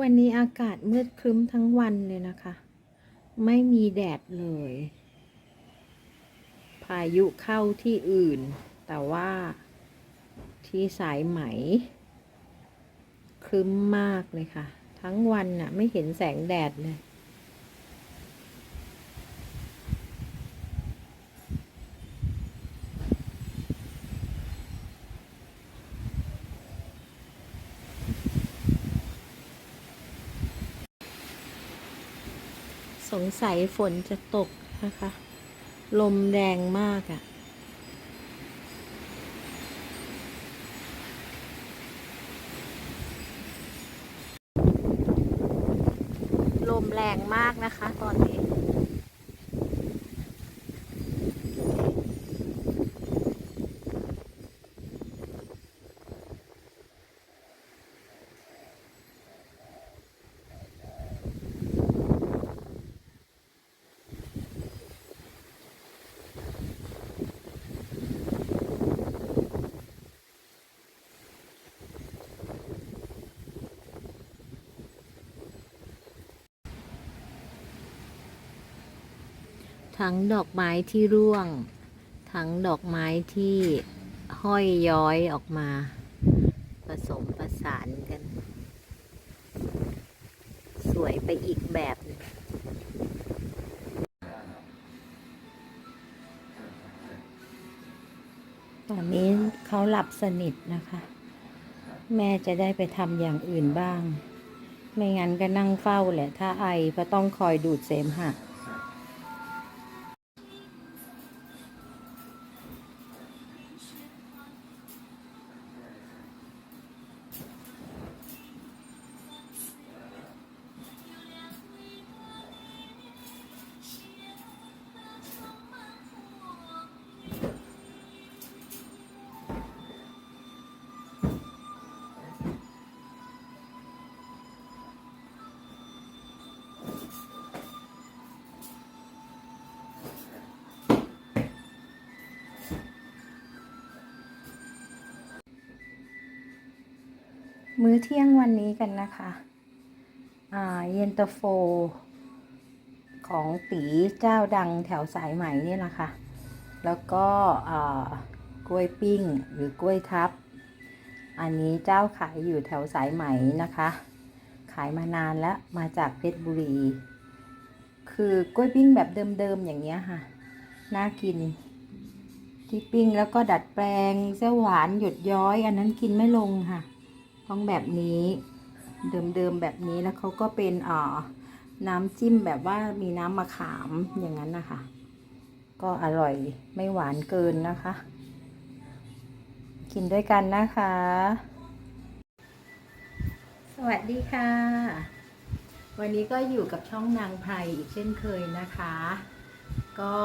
วันนี้อากาศมืดครึ้มทั้งวันเลยนะคะ ไม่มีแดดเลย พายุเข้าที่อื่น แต่ว่าที่สายไหม ครึ้มมากเลยค่ะ ทั้งวันน่ะ ไม่เห็นแสงแดดเลย สงสัยฝนจะตกนะคะ ลมแรงมากอะ่ะ ลมแรงมากนะคะ ตอนนี้ ทั้งดอกไม้ที่ร่วง ทั้งดอกไม้ที่ห้อยย้อยออกมา ผสมประสานกัน สวยไปอีกแบบหนึ่งตอนนี้เขาหลับสนิทนะคะ แม่จะได้ไปทำอย่างอื่นบ้าง ไม่งั้นก็นั่งเฝ้าแหละ ถ้าไอเพราะต้องคอยดูดเสมหะ มื้อเที่ยงวันนี้กันนะคะอ่าเย็นตาโฟ ของตีเจ้าดังแถวสายไหมนี่แหละค่ะ แล้วก็อ่ากล้วยปิ้งหรือกล้วยทับ อันนี้เจ้าขายอยู่แถวสายไหมนะคะ ขายมานานแล้วมาจากเพชรบุรี คือกล้วยปิ้งแบบเดิมๆอย่างเงี้ยค่ะ น่ากินที่ปิ้งแล้วก็ดัดแปลงเส้หวานหยดย้อย อันนั้นกินไม่ลงค่ะ ต้องแบบนี้เดิมๆแบบนี้แล้วเขาก็เป็นอ่าน้ำจิ้มแบบว่ามีน้ำมะขามอย่างนั้นนะคะ ก็อร่อยไม่หวานเกินนะคะ กินด้วยกันนะคะ สวัสดีค่ะ วันนี้ก็อยู่กับช่องนางไพรอีกเช่นเคยนะคะ ก็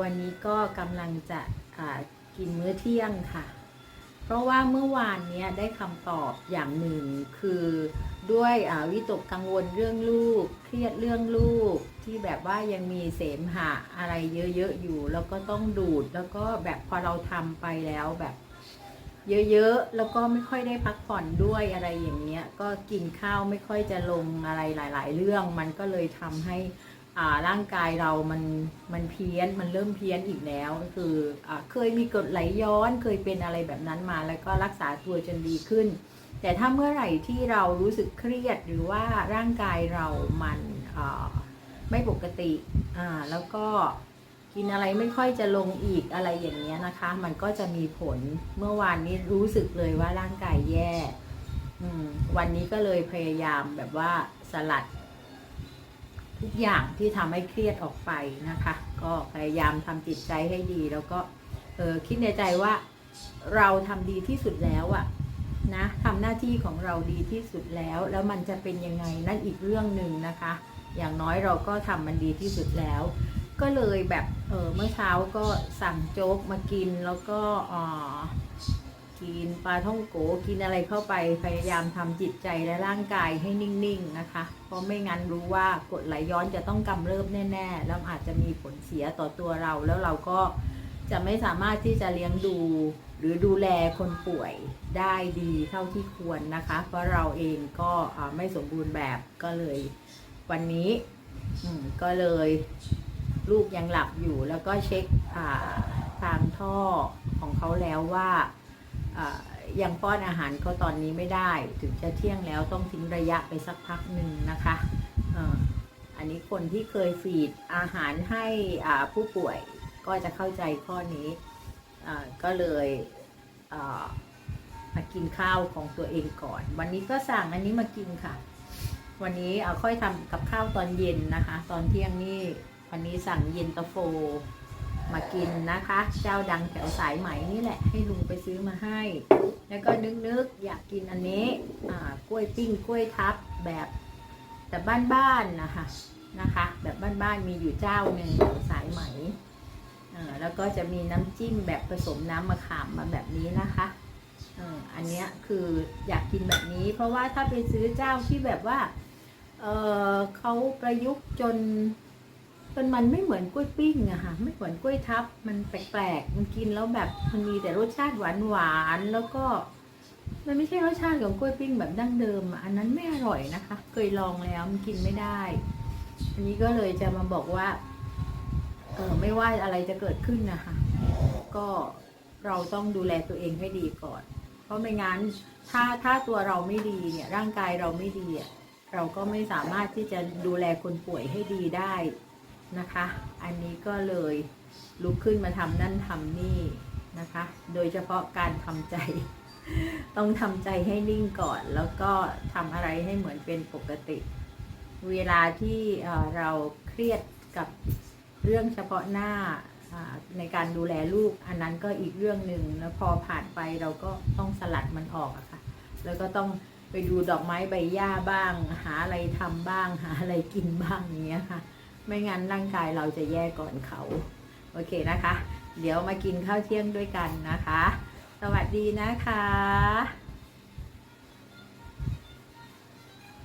วันนี้ก็กำลังจะกินมื้อเที่ยงค่ะ เพราะว่าเมื่อวานนี้ได้คำตอบอย่างหนึ่งคือด้วยวิตกกังวลเรื่องลูก เครียดเรื่องลูกที่แบบว่ายังมีเสมหะอะไรเยอะๆอยู่ แล้วก็ต้องดูดแล้วก็แบบพอเราทำไปแล้วแบบ เยอะๆแล้วก็ไม่ค่อยได้พักผ่อนด้วยอะไรอย่างเงี้ย ก็กินข้าวไม่ค่อยจะลงอะไรหลาย ๆ เรื่องมันก็เลยทำให้ ร่างกายเรามันมันเพี้ยนมันเริ่มเพี้ยนอีกแล้วก็คืออเคยมีกรดไหลย้อนเคยเป็นอะไรแบบนั้นมา แล้วก็รักษาตัวจนดีขึ้น แต่ถ้าเมื่อไหร่ที่เรารู้สึกเครียดหรือว่าร่างกายเรามันไม่ปกติอ่าแล้วก็กินอะไรไม่ค่อยจะลงอีกอะไรอย่างเงี้ยนะคะ มันก็จะมีผลเมื่อวานนี้รู้สึกเลยว่าร่างกายแย่วันนี้ก็เลยพยายามแบบว่าสลัด ทุกอย่างที่ทำให้เครียดออกไปนะคะ ก็พยายามทำจิตใจให้ดี แล้วก็เออคิดในใจว่าเราทำดีที่สุดแล้วอะนะทำหน้าที่ของเราดีที่สุดแล้ว แล้วมันจะเป็นยังไงนั่นอีกเรื่องหนึ่งนะคะ อย่างน้อยเราก็ทำมันดีที่สุดแล้ว ก็เลยแบบเออเมื่อเช้าก็สั่งโจ๊กมากินแล้วก็อ่า กินปลาท่องโกกินอะไรเข้าไปพยายามทำจิตใจและร่างกายให้นิ่งๆนะคะ เพราะไม่งั้นรู้ว่ากดไหลย้อนจะต้องกำเริบแน่ๆ แล้วอาจจะมีผลเสียต่อตัวเรา แล้วเราก็จะไม่สามารถที่จะเลี้ยงดู หรือดูแลคนป่วยได้ดีเท่าที่ควรนะคะ เพราะเราเองก็ไม่สมบูรณ์แบบก็เลยวันนี้ก็เลยลูกยังหลับอยู่แล้วก็เช็คทางท่อของเขาแล้วว่า ยังป้อนอาหารเขาตอนนี้ไม่ได้ ถึงจะเที่ยงแล้วต้องทิ้งระยะไปสักพักหนึ่งนะคะอันนี้คนที่เคยฟีดอาหารให้ผู้ป่วยก็จะเข้าใจข้อนี้ก็เลยมากินข้าวของตัวเองก่อน วันนี้ก็สั่งอันนี้มากินค่ะ วันนี้เอาค่อยทำกับข้าวตอนเย็นนะคะ ตอนเที่ยงนี่วันนี้สั่งเย็นตาโฟ มากินนะคะ เจ้าดังแถวสายไหมนี่แหละ ให้ลุงไปซื้อมาให้ แล้วก็นึกๆอยากกินอันนี้กล้วยปิ้งกล้วยทับแบบแต่บ้านๆนะคะนะคะ แบบบ้านๆมีอยู่เจ้าหนึ่งแถวสายไหมแล้วก็จะมีน้ำจิ้มแบบผสมน้ำมะขามมาแบบนี้นะคะอันนี้คืออยากกินแบบนี้ เพราะว่าถ้าไปซื้อเจ้าที่แบบว่าเเขาประยุกต์จน จนมันไม่เหมือนกล้วยปิ้งอะค่ะไม่เหมือนกล้วยทับ มันแปลกๆมันกินแล้วแบบมันมีแต่รสชาติหวานหวานแล้วก็ มันไม่ใช่รสชาติของกล้วยปิ้งแบบดั้งเดิมอันนั้นไม่อร่อยนะคะ เคยลองแล้วมันกินไม่ได้ อันนี้ก็เลยจะมาบอกว่าเออไม่ว่าอะไรจะเกิดขึ้นนะคะ ก็เราต้องดูแลตัวเองให้ดีก่อน เพราะไม่งั้นถ้าถ้าตัวเราไม่ดีเนี่ยร่างกายเราไม่ดีเราก็ไม่สามารถที่จะดูแลคนป่วยให้ดีได้ นะคะ อันนี้ก็เลยลุกขึ้นมาทำนั่นทำนี่นะคะ โดยเฉพาะการทำใจ ต้องทำใจให้นิ่งก่อน แล้วก็ทำอะไรให้เหมือนเป็นปกติ เวลาที่เราเครียดกับเรื่องเฉพาะหน้าอ่าในการดูแลลูก อันนั้นก็อีกเรื่องหนึ่งแล้วพอผ่านไปเราก็ต้องสลัดมันออกอะค่ะ แล้วก็ต้องไปดูดอกไม้ใบหญ้าบ้าง หาอะไรทำบ้าง หาอะไรกินบ้างอย่างเงี้ยค่ะ ไม่งั้นร่างกายเราจะแย่ก่อนเขา โอเคนะคะ เดี๋ยวมากินข้าวเที่ยงด้วยกันนะคะ สวัสดีนะคะ